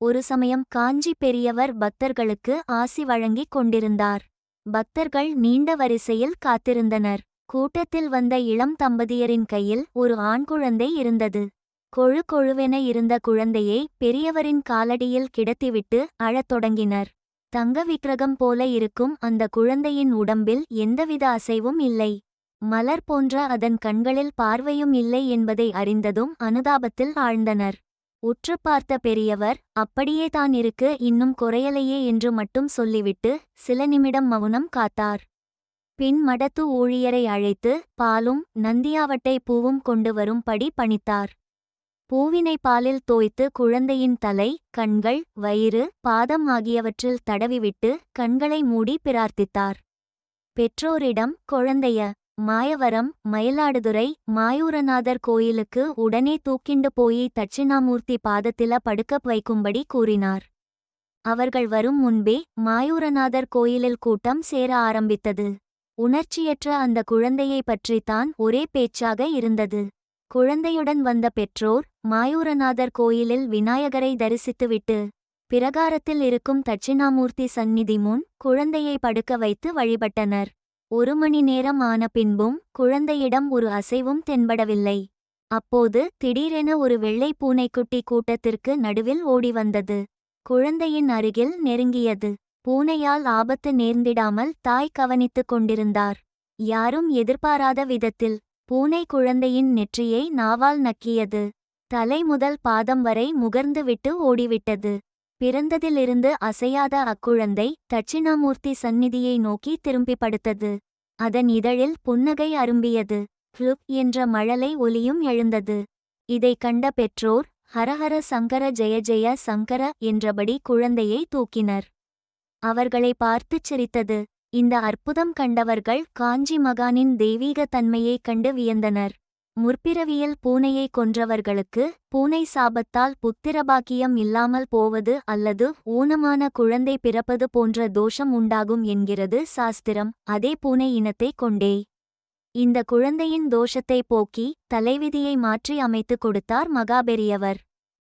ஒரு சமயம் காஞ்சி பெரியவர் பக்தர்களுக்கு ஆசி வழங்கிக் கொண்டிருந்தார். பக்தர்கள் நீண்ட வரிசையில் காத்திருந்தனர். கூட்டத்தில் வந்த இளம் தம்பதியரின் கையில் ஒரு ஆண் குழந்தை இருந்தது. கொழு கொழுவென இருந்த குழந்தையை பெரியவரின் காலடியில் கிடத்திவிட்டு அழத் தொடங்கினர். தங்க விக்கிரகம் போல இருக்கும் அந்த குழந்தையின் உடம்பில் எந்தவித அசைவும் இல்லை. மலர் போன்ற அதன் கண்களில் பார்வையும் இல்லை என்பதை அறிந்ததும் அனுதாபத்தில் ஆழ்ந்தனர். உற்று பார்த்த பெரியவர் அப்படியே தான் இருக்கு இன்னும் குறையலையே என்று மட்டும் சொல்லிவிட்டு சில நிமிடம் மௌனம் காத்தார். பின் மடத்து ஊழியரை அழைத்து பாலும் நந்தியாவட்டை பூவும் கொண்டு வரும்படி பணித்தார். பூவினை பாலில் தோய்த்து குழந்தையின் தலை கண்கள் வயிறு பாதம் ஆகியவற்றில் தடவிவிட்டு கண்களை மூடி பிரார்த்தித்தார். பெற்றோரிடம் குழந்தைய மாயவரம் மயிலாடுதுறை மாயூரநாதர் கோயிலுக்கு உடனே தூக்கிண்டு போய் தட்சிணாமூர்த்தி பாதத்தில படுக்க வைக்கும்படி கூறினார். அவர்கள் வரும் முன்பே மாயூரநாதர் கோயிலில் கூட்டம் சேர ஆரம்பித்தது. உணர்ச்சியற்ற அந்த குழந்தையை பற்றித்தான் ஒரே பேச்சாக இருந்தது. குழந்தையுடன் வந்த பெற்றோர் மாயூரநாதர் கோயிலில் விநாயகரை தரிசித்துவிட்டு பிரகாரத்தில் இருக்கும் தட்சிணாமூர்த்தி சந்நிதி முன் குழந்தையை படுக்க வைத்து வழிபட்டனர். ஒரு மணி நேரம் ஆன பின்பும் குழந்தையிடம் ஒரு அசைவும் தென்படவில்லை. அப்போது திடீரென ஒரு வெள்ளை பூனைக்குட்டி கூட்டத்திற்கு நடுவில் ஓடி வந்தது. குழந்தையின் அருகில் நெருங்கியது. பூனையால் ஆபத்து நேர்ந்திடாமல் தாய் கவனித்துக் கொண்டிருந்தார். யாரும் எதிர்பாராத விதத்தில் பூனை குழந்தையின் நெற்றியை நாவால் நக்கியது. தலை முதல் பாதம் வரை முகர்ந்துவிட்டு ஓடிவிட்டது. பிறந்ததிலிருந்து அசையாத அக்குழந்தை தட்சிணாமூர்த்தி சந்நிதியை நோக்கி திரும்பி படுத்தது. அதன் இதழில் புன்னகை அரும்பியது. ஃப்ளுப் என்ற மழலை ஒலியும் எழுந்தது. இதை கண்ட பெற்றோர் ஹரஹர சங்கர ஜெய ஜெய சங்கர என்றபடி குழந்தையை தூக்கினர். அவர்களை பார்த்துச் சிரித்தது. இந்த அற்புதம் கண்டவர்கள் காஞ்சி மகானின் தெய்வீக தன்மையைக் கண்டு வியந்தனர். முற்பிறவியில் பூனையை கொன்றவர்களுக்கு பூனை சாபத்தால் புத்திரபாக்கியம் இல்லாமல் போவது அல்லது ஊனமான குழந்தை பிறப்பது போன்ற தோஷம் உண்டாகும் என்கிறது சாஸ்திரம். அதே பூனை இனத்தை கொண்டே. இந்த குழந்தையின் தோஷத்தை போக்கி தலைவிதியை மாற்றி அமைத்துக் கொடுத்தார் மகாபெரியவர்.